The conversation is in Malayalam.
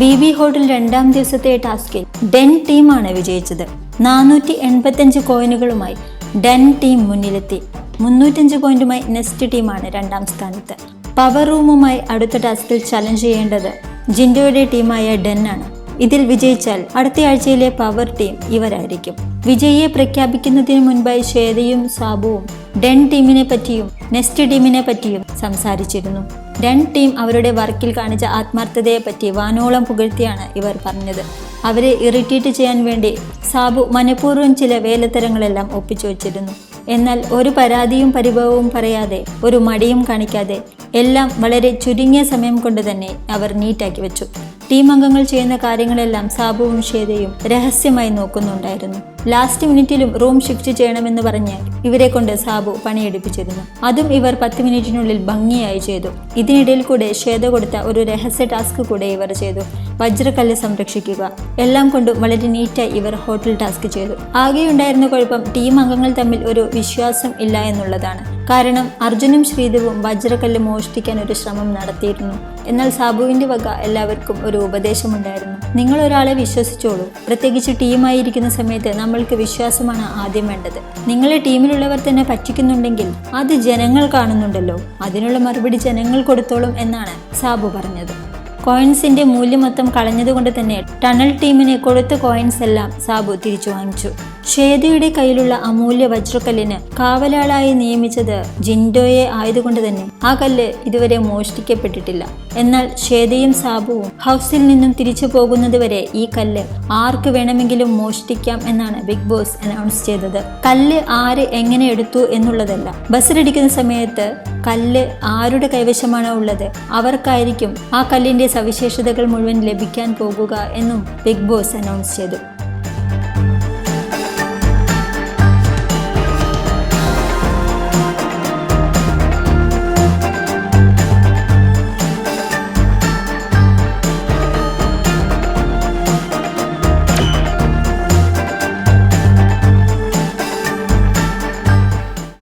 ബി ബി ഹോട്ടൽ രണ്ടാം ദിവസത്തെ ടാസ്കിൽ ഡെൻ ടീമാണ് വിജയിച്ചത്. നാനൂറ്റി എൺപത്തഞ്ച് കോയിനുകളുമായി ഡെൻ ടീം മുന്നിലെത്തി. മുന്നൂറ്റഞ്ച് പോയിന്റുമായി നെസ്റ്റ് ടീമാണ് രണ്ടാം സ്ഥാനത്ത്. പവർ റൂമുമായി അടുത്ത ടാസ്കിൽ ചലഞ്ച് ചെയ്യേണ്ടത് ജിൻഡോയുടെ ടീമായ ഡെൻ ആണ്. ഇതിൽ വിജയിച്ചാൽ അടുത്ത ആഴ്ചയിലെ പവർ ടീം ഇവരായിരിക്കും. വിജയിയെ പ്രഖ്യാപിക്കുന്നതിന് മുൻപായി ശ്വേതയും സാബുവും ഡെൻ ടീമിനെ പറ്റിയും നെസ്റ്റ് ടീമിനെ പറ്റിയും സംസാരിച്ചിരുന്നു. ഡെൻ ടീം അവരുടെ വർക്കിൽ കാണിച്ച ആത്മാർത്ഥതയെ പറ്റി വാനോളം പുകഴ്ത്തിയാണ് ഇവർ പറഞ്ഞത്. അവരെ ഇറിറ്റേറ്റ് ചെയ്യാൻ വേണ്ടി സാബു മനഃപൂർവം ചില വേലത്തരങ്ങളെല്ലാം ഒപ്പിച്ചു വച്ചിരുന്നു. എന്നാൽ ഒരു പരാതിയും പരിഭവവും പറയാതെ ഒരു മടിയും കാണിക്കാതെ എല്ലാം വളരെ ചുരുങ്ങിയ സമയം കൊണ്ട് തന്നെ അവർ നീറ്റാക്കി വെച്ചു. ടീം അംഗങ്ങൾ ചെയ്യുന്ന കാര്യങ്ങളെല്ലാം സാബുവും ഷേദയും രഹസ്യമായി നോക്കുന്നുണ്ടായിരുന്നു. ലാസ്റ്റ് മിനിറ്റിലും റൂം ഷിഫ്റ്റ് ചെയ്യണമെന്ന് പറഞ്ഞ് ഇവരെ കൊണ്ട് സാബു പണിയെടുപ്പിച്ചിരുന്നു. അതും ഇവർ പത്ത് മിനിറ്റിനുള്ളിൽ ഭംഗിയായി ചെയ്തു. ഇതിനിടയിൽ കൂടെ ഷേദ കൊടുത്ത ഒരു രഹസ്യ ടാസ്ക് കൂടെ ഇവർ ചെയ്തു. വജ്രക്കല്ല് സംരക്ഷിക്കുക. എല്ലാം കൊണ്ടും വളരെ നീറ്റായി ഇവർ ഹോട്ടൽ ടാസ്ക് ചെയ്തു. ആകെയുണ്ടായിരുന്ന കുഴപ്പം ടീം അംഗങ്ങൾ തമ്മിൽ ഒരു വിശ്വാസം ഇല്ല എന്നുള്ളതാണ്. കാരണം അർജുനും ശ്രീദേവും വജ്രക്കല്ല് മോഷ്ടിക്കാൻ ഒരു ശ്രമം നടത്തിയിരുന്നു. എന്നാൽ സാബുവിന്റെ വക എല്ലാവർക്കും ഒരു ഉപദേശമുണ്ടായിരുന്നു. നിങ്ങൾ ഒരാളെ വിശ്വസിച്ചോളൂ. പ്രത്യേകിച്ച് ടീമായിരിക്കുന്ന സമയത്ത് നമ്മൾക്ക് വിശ്വാസമാണ് ആദ്യം വേണ്ടത്. നിങ്ങളെ ടീമിലുള്ളവർ തന്നെ പറ്റിക്കുന്നുണ്ടെങ്കിൽ അത് ജനങ്ങൾ കാണുന്നുണ്ടല്ലോ. അതിനുള്ള മറുപടി ജനങ്ങൾ കൊടുത്തോളും എന്നാണ് സാബു പറഞ്ഞത്. കോയിൻസിന്റെ മൂല്യം മൊത്തം കളഞ്ഞതുകൊണ്ട് തന്നെ ടണൽ ടീമിന് കൊടുത്ത കോയിൻസ് എല്ലാം സാബു തിരിച്ചു വാങ്ങിച്ചു. ശ്വേതയുടെ കയ്യിലുള്ള അമൂല്യ വജ്രക്കല്ലിന് കാവലാളായി നിയമിച്ചത് ജിൻഡോയെ ആയതുകൊണ്ട് തന്നെ ആ കല്ല് ഇതുവരെ മോഷ്ടിക്കപ്പെട്ടിട്ടില്ല. എന്നാൽ ശ്വേതയും സാബുവും ഹൗസിൽ നിന്നും തിരിച്ചു പോകുന്നതുവരെ ഈ കല്ല് ആർക്ക് വേണമെങ്കിലും മോഷ്ടിക്കാം എന്നാണ് ബിഗ് ബോസ് അനൗൺസ് ചെയ്തത്. കല്ല് ആര് എങ്ങനെ എടുത്തു എന്നുള്ളതല്ല. ബസ്സിലടിക്കുന്ന സമയത്ത് കല്ല് ആരുടെ കൈവശമാണോ ഉള്ളത് അവർക്കായിരിക്കും ആ കല്ലിന്റെ സവിശേഷതകൾ മുഴുവൻ ലഭിക്കാൻ പോകുക എന്നും ബിഗ് ബോസ് അനൗൺസ് ചെയ്തു.